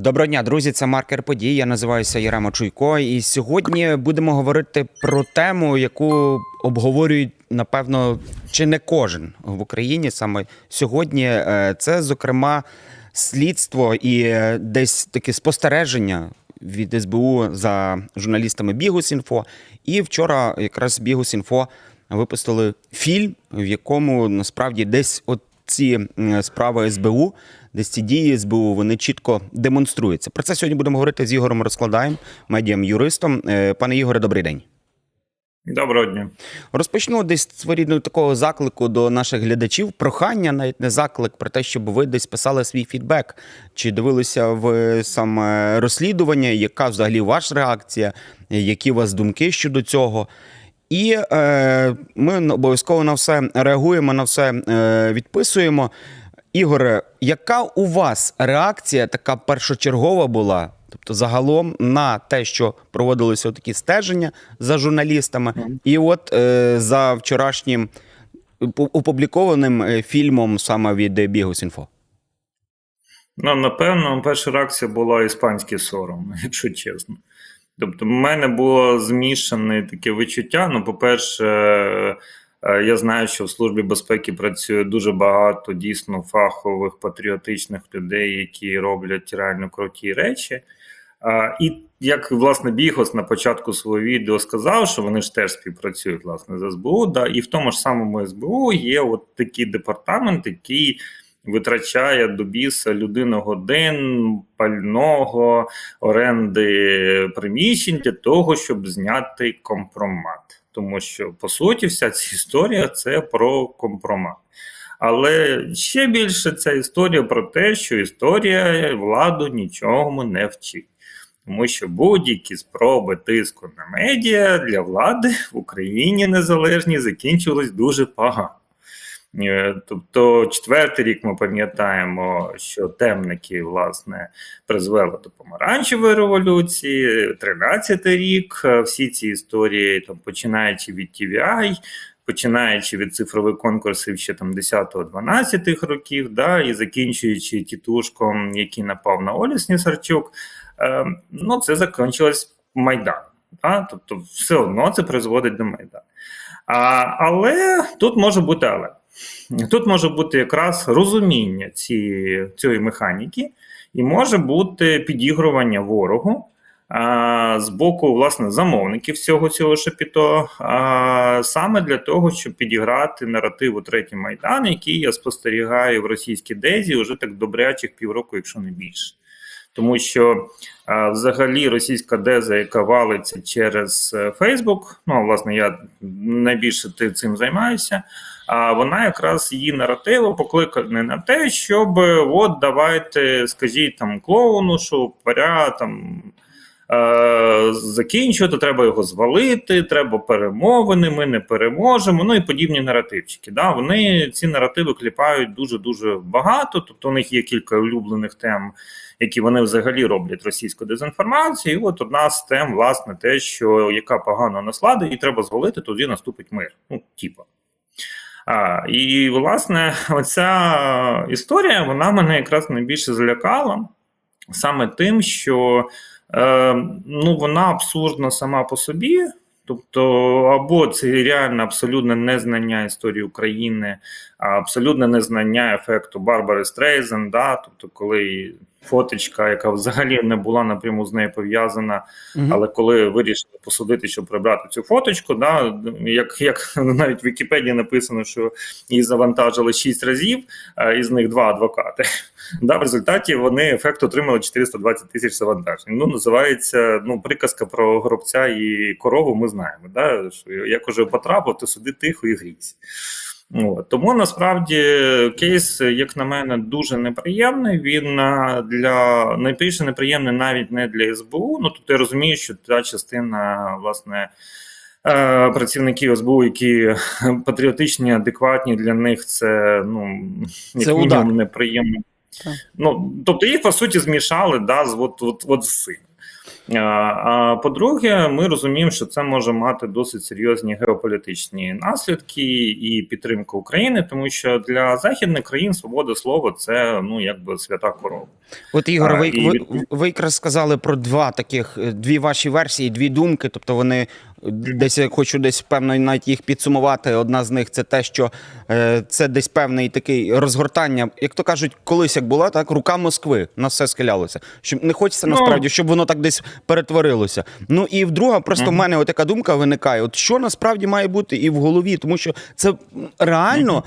Доброго дня, друзі. Це маркер подій. Я називаюся Яремо Чуйко. І сьогодні будемо говорити про тему, яку обговорюють напевно чи не кожен в Україні. Саме сьогодні Е, це, зокрема, слідство і е, десь таке спостереження від СБУ за журналістами Бігус.Інфо. І вчора якраз Бігус.Інфо випустили фільм, в якому насправді десь от ці справи СБУ, десь ці дії СБУ, вони чітко демонструються. Про це сьогодні будемо говорити з Ігорем Розкладаєм, медіям юристом. Е, Пане Ігоре, добрий день. Доброго дня. Розпочну десь своєрідного такого заклику до наших глядачів. Прохання, навіть не заклик, про те, щоб ви десь писали свій фідбек. Чи дивилися в саме розслідування, яка взагалі ваша реакція, які у вас думки щодо цього? І е, ми обов'язково на все реагуємо, на все е, відписуємо. Ігоре, яка у вас реакція така першочергова була? Тобто, загалом на те, що проводилися такі стеження за журналістами, і от е, за вчорашнім опублікованим е, фільмом саме від е, Бігус.Інфо. Ну, напевно, перша реакція була іспанський сором, якщо чесно. Тобто, в мене було змішане таке відчуття. Ну, по-перше, е, я знаю, що в Службі безпеки працює дуже багато дійсно фахових патріотичних людей, які роблять реально круті речі. І як власне Бігос на початку свого відео сказав, що вони ж теж співпрацюють власне з СБУ, да, і в тому ж самому СБУ є от такий департамент, який витрачає до біса людиногодин, пального, оренди приміщень для того, щоб зняти компромат. Тому що по суті вся ця історія це про компромат. Але ще більше ця історія про те, що історія владу нічому не вчить. Тому що будь-які спроби тиску на медіа для влади в Україні незалежній закінчились дуже погано. Е, Тобто, четвертий рік ми пам'ятаємо, що темники власне призвели до помаранчевої революції, тринадцятий рік, е, всі ці історії, там починаючи від TVI, починаючи від цифрових конкурсів ще там 10-12 років, да, і закінчуючи тітушком, який напав на Олю Снісарчук, е, ну це закінчилось Майданом. Да? Тобто, все одно це призводить до Майдану. А, але тут може бути але. Тут може бути якраз розуміння цієї, цієї механіки, і може бути підігрування ворогу а, з боку власне замовників всього цього шепіто, а, саме для того, щоб підіграти наративу третій майдан, який я спостерігаю в російській дезі вже так добрячих півроку, якщо не більше. Тому що а, взагалі російська деза, яка валиться через Фейсбук, ну власне, я найбільше цим займаюся. А вона якраз її наративо покликане на те, щоб от давайте, скажіть там клоуну, що паря там е, закінчувати, треба його звалити, треба перемовини, ми не переможемо. Ну і подібні наративчики. Да? Вони ці наративи кліпають дуже дуже багато. Тобто у них є кілька улюблених тем, які вони взагалі роблять російську дезінформацію. І от одна з тем, власне, те, що яка погано наслада, і треба звалити, тоді наступить мир. Ну, типа. І, власне, оця історія вона мене якраз найбільше злякала саме тим, що е, ну, вона абсурдна сама по собі. Тобто, або це реально абсолютне незнання історії України, абсолютне незнання ефекту Барбари Стрейзен, да? тобто, коли фоточка, яка взагалі не була напряму з нею пов'язана, але коли вирішили посудити, щоб прибрати цю фоточку, да, як, як навіть в Вікіпедії написано, що її завантажили 6 разів, а із них два адвокати. Да, в результаті вони ефект отримали 420 тисяч завантажень. Ну, називається ну, приказка про гробця і корову. Ми знаємо. Да, що як уже потрапив, то сиди тихо і грійся. От. Тому насправді кейс, як на мене, дуже неприємний. Він для найбільше неприємний навіть не для СБУ. Ну тобто я розумію, що та частина власне. е, Працівників СБУ, які патріотичні, адекватні для них, це ну як Це мінімум неприємно. Так. Ну тобто їх по суті змішали да, з от, от, от з цим. А, по-друге, ми розуміємо, що це може мати досить серйозні геополітичні наслідки і підтримка України, тому що для західних країн свобода слова це ну якби свята корова. От Ігор, ви, і ви, ви якраз сказали про два таких, е, дві ваші версії, дві думки. Тобто вони десь я хочу десь певно навіть їх підсумувати. Одна з них це те, що е, це десь певний такий розгортання, як то кажуть, колись як була, так рука Москви на все схилялося. Щоб не хочеться Ну. насправді, щоб воно так десь перетворилося. Ну і вдруга, просто в мене отака така думка виникає: от що насправді має бути і в голові, тому що це реально.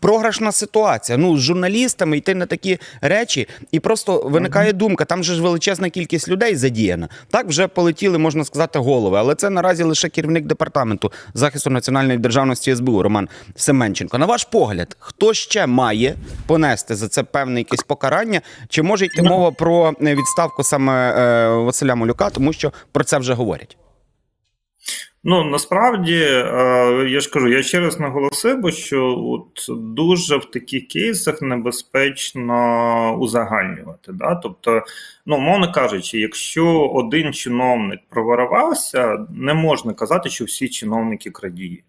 Програшна ситуація. Ну, з журналістами йти на такі речі, і просто виникає думка. Там же ж величезна кількість людей задіяна. Так вже полетіли, можна сказати, голови. Але це наразі лише керівник департаменту захисту національної державності СБУ Роман Семенченко. На ваш погляд, хто ще має понести за це певне якесь покарання? Чи може йти мова про відставку саме е, Василя Малюка, тому що про це вже говорять? Ну насправді е, я ж кажу, я ще раз наголосив, бо що от дуже в таких кейсах небезпечно узагальнювати. Да? Тобто, ну мовно кажучи, якщо один чиновник проварувався, не можна казати, що всі чиновники крадії.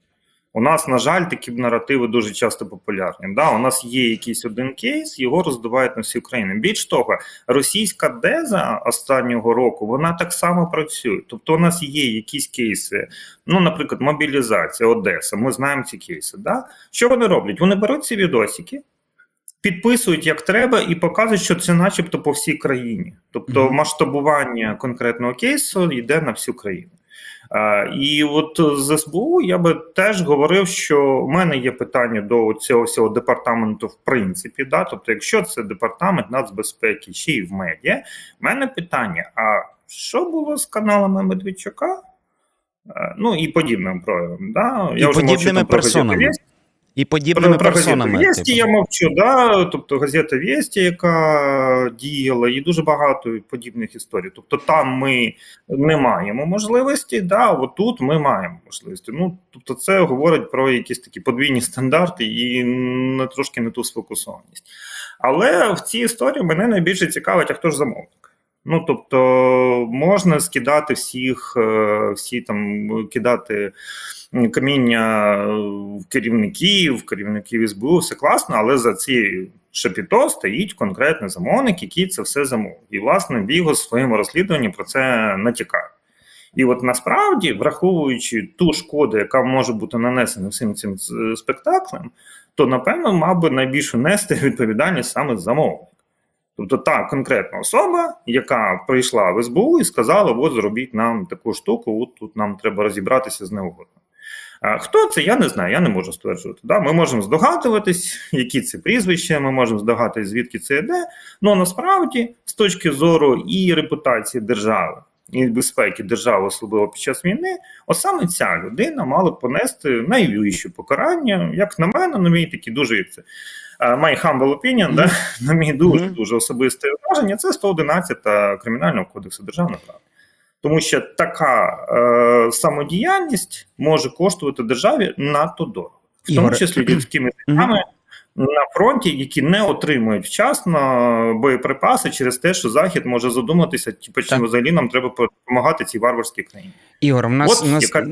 У нас, на жаль, такі наративи дуже часто популярні. Да? У нас є якийсь один кейс, його роздувають на всю країну. Більш того, російська деза останнього року вона так само працює. Тобто, у нас є якісь кейси, ну, наприклад, мобілізація, Одеса. Ми знаємо ці кейси. Да? Що вони роблять? Вони беруть ці відосики. Підписують як треба і показують, що це начебто по всій країні. Тобто масштабування конкретного кейсу йде на всю країну. А, І от з СБУ я би теж говорив, що в мене є питання до цього всього департаменту, в принципі. Да? Тобто, якщо це департамент нацбезпеки ще й в медіа, в мене питання: а що було з каналами Медведчука? Е, Ну і подібним проявом. Да? І вже подібними про персонами. «Весть». І подібними Про, про персонами. газету Вєсті типу. я мовчу, да? тобто газета Вєсті, яка діяла, і дуже багато подібних історій. Тобто там ми не маємо можливості, да, от тут ми маємо можливості. Ну, тобто це говорить про якісь такі подвійні стандарти і не трошки не ту сфокусованість. Але в цій історії мене найбільше цікавить, а хто ж замовник? Ну, тобто, можна скидати всіх, е, всі там кидати каміння в керівників, керівників СБУ, все класно, але за цією шапіто стоїть конкретний замовник, який це все замовив. І, власне, Біго в своєму розслідуванні про це натякає. І от насправді, враховуючи ту шкоду, яка може бути нанесена всім цим спектаклем, то напевно мав би найбільше нести відповідальність саме замовник. Тобто та конкретна особа, яка прийшла в СБУ і сказала: от зробіть нам таку штуку, от тут нам треба розібратися з неугодним. А Хто це? Я не знаю, я не можу стверджувати. Да? Ми можемо здогадуватись, які це прізвища, ми можемо здогадуватись, звідки це йде. Ну насправді, з точки зору і репутації держави, і безпеки держави, особливо під час війни, от саме ця людина мала б понести найвищі покарання, як на мене, на мій такі дуже як це. Е, My humble opinion, да? на мій дуже дуже особисте враження, це 111 Кримінального кодексу державного права. Тому що така е, самодіяльність може коштувати державі надто дорого, в тому числі людськими життями на фронті, які не отримують вчасно боєприпаси через те, що Захід може задуматися, чи Так. взагалі нам треба допомагати цій варварській країні. Ігор, у нас, От нас, яка-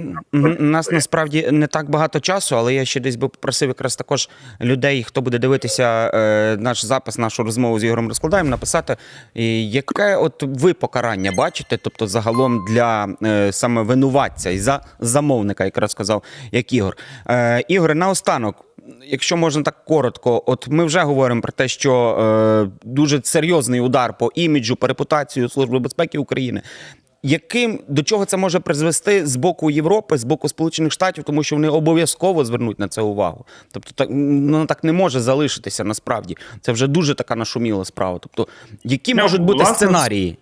нас насправді не так багато часу, але я ще десь би попросив якраз також людей, хто буде дивитися е, наш запис, нашу розмову з Ігорем розкладаємо, написати, і яке от ви покарання бачите, тобто загалом для е, саме винуватця і за замовника, якраз сказав, як Ігор. Е, Ігоре, наостанок. Якщо можна так коротко, от ми вже говоримо про те, що е, дуже серйозний удар по іміджу, по репутацію Служби безпеки України. Яким до чого це може призвести з боку Європи, з боку Сполучених Штатів, тому що вони обов'язково звернуть на це увагу. Тобто, так ну так не може залишитися насправді. Це вже дуже така нашуміла справа. Тобто, які можуть бути сценарії?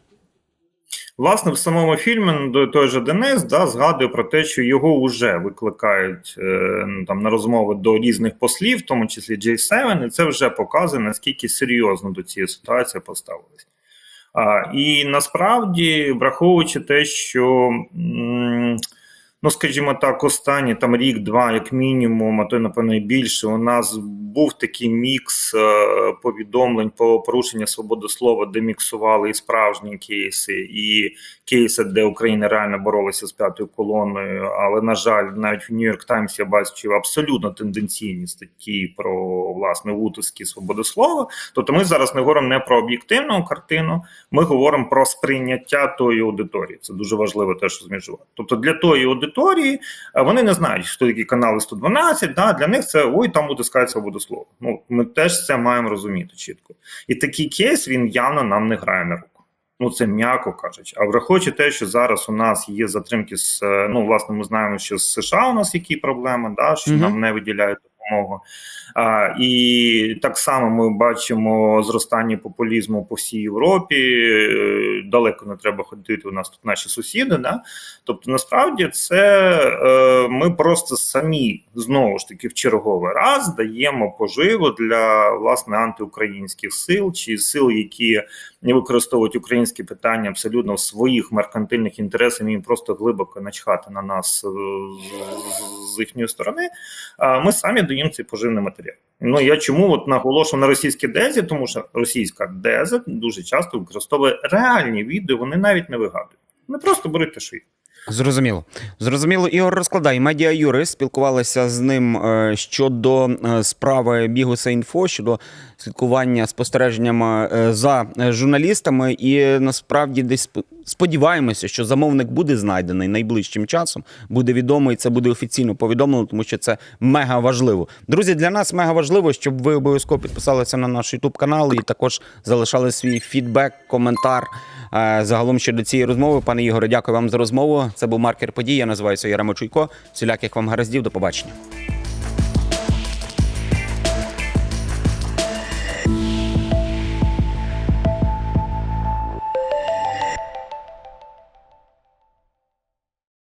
Власне, в самому фільмі до той же Денис да, згадує про те, що його вже викликають е, ну, там на розмови до різних послів, в тому числі J7, і це вже показує наскільки серйозно до цієї ситуації поставились. А, і насправді, враховуючи те, що м, ну скажімо так, останні там рік-два, як мінімум, а то напевно і більше. У нас був такий мікс е, повідомлень про порушення свободи слова, де міксували і справжні кейси, і кейси, де Україна реально боролася з п'ятою колоною. Але на жаль, навіть в Нью-Йорк Таймс я бачив абсолютно тенденційні статті про власне утиски свободи слова. Тобто, ми зараз не говоримо не про об'єктивну картину, ми говоримо про сприйняття тої аудиторії. Це дуже важливо теж зміжувати. Тобто для тої аудиторії е, вони не знають, хто такі канали 112, Да? Для них це ой, там утискається водослово. Ну ми теж це маємо розуміти чітко. І такий кейс він явно нам не грає на руку. Ну, це м'яко кажучи. А враховуючи те, що зараз у нас є затримки з е, ну, власне, ми знаємо, що з США у нас які проблеми, да, що Мгм. нам не виділяють допомогу. А, і так само ми бачимо зростання популізму по всій Європі. Е, Далеко не треба ходити. У нас тут наші сусіди. Да? Тобто, насправді, це е, ми просто самі знову ж таки в черговий раз даємо поживу для власне антиукраїнських сил чи сил, які не використовують українські питання абсолютно в своїх меркантильних інтересах. Їм просто глибоко начхати на нас е, з- їхньої сторони. А ми самі даємо цей поживний матеріал. Ну я чому от наголошую на російській дезі, тому що російська деза дуже часто використовує реальні відео, вони навіть не вигадують. Вони просто беруть те, що є. Зрозуміло. Зрозуміло, Ігор розкладай. Медіа-юрист спілкувалися з ним е, щодо е, справи Бігуса інфо, щодо слідкування спостереженнями е, за е, журналістами. І насправді десь сподіваємося, що замовник буде знайдений найближчим часом, буде відомо, і це буде офіційно повідомлено, тому що це мега важливо. Друзі, для нас мега важливо, щоб ви обов'язково підписалися на наш YouTube канал і також залишали свій фідбек, коментар. е, Загалом щодо цієї розмови, пане Ігоре, дякую вам за розмову. Це був маркер подій. Я називаюся Яремо Чуйко. Всіляких вам гараздів. До побачення.